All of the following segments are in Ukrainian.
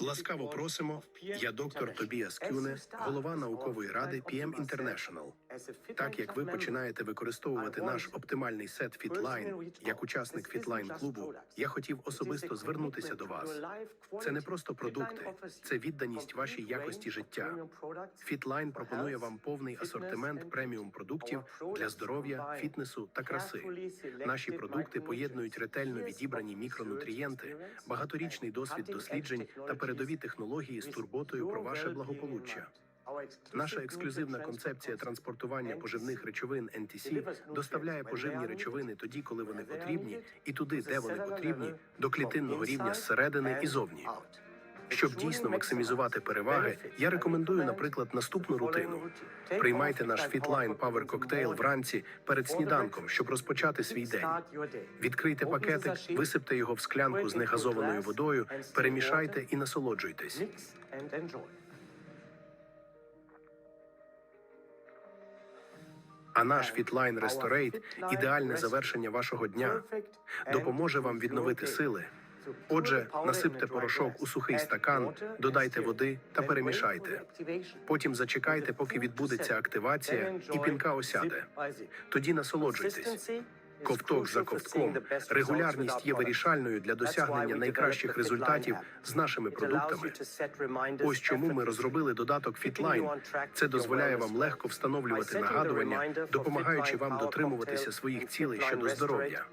Ласкаво просимо. Я доктор Тобіас Кюне, голова наукової ради PM International. Так як ви починаєте використовувати наш оптимальний сет FitLine як учасник FitLine клубу, я хотів особисто звернутися до вас. Це не просто продукти, це відданість вашій якості життя. FitLine пропонує вам повний асортимент преміум продуктів для здоров'я, фітнесу та краси. Наші продукти поєднують ретельно відібрані мікронутрієнти, багаторічний досвід досліджень та передові технології з турботою про ваше благополуччя. Наша ексклюзивна концепція транспортування поживних речовин NTC доставляє поживні речовини тоді, коли вони потрібні, і туди, де вони потрібні, до клітинного рівня зсередини і зовні. Щоб дійсно максимізувати переваги, я рекомендую, наприклад, наступну рутину. Приймайте наш FitLine Power Cocktail вранці перед сніданком, щоб розпочати свій день. Відкрийте пакетик, висипте його в склянку з негазованою водою, перемішайте і насолоджуйтесь. А наш FitLine Restorate – ідеальне завершення вашого дня, допоможе вам відновити сили. Отже, насипте порошок у сухий стакан, додайте води та перемішайте. Потім зачекайте, поки відбудеться активація і пінка осяде. Тоді насолоджуйтесь. Ковток за ковтком регулярність є вирішальною для досягнення найкращих результатів з нашими продуктами. Ось чому ми розробили додаток FitLine. Це дозволяє вам легко встановлювати нагадування, допомагаючи вам дотримуватися своїх цілей щодо здоров'я.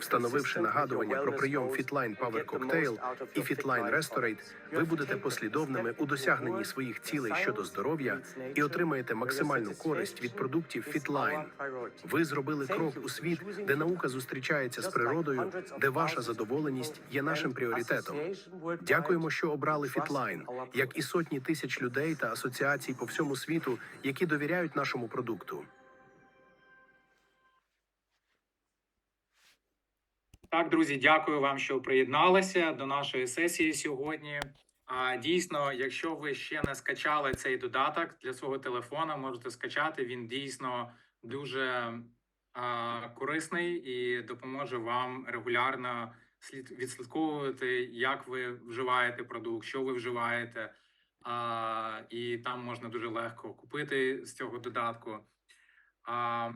Встановивши нагадування про прийом FitLine Power Cocktail і FitLine Restorate, ви будете послідовними у досягненні своїх цілей щодо здоров'я і отримаєте максимальну користь від продуктів FitLine. Ви зробили крок у світ, де наука зустрічається з природою, де ваша задоволеність є нашим пріоритетом. Дякуємо, що обрали FitLine, як і сотні тисяч людей та асоціацій по всьому світу, які довіряють нашому продукту. Так, друзі, дякую вам, що приєдналися до нашої сесії сьогодні. А дійсно, якщо ви ще не скачали цей додаток для свого телефона, можете скачати. Він дійсно дуже а, корисний і допоможе вам регулярно слід відслідковувати, як ви вживаєте продукт, що ви вживаєте. А, і там можна дуже легко купити з цього додатку. А,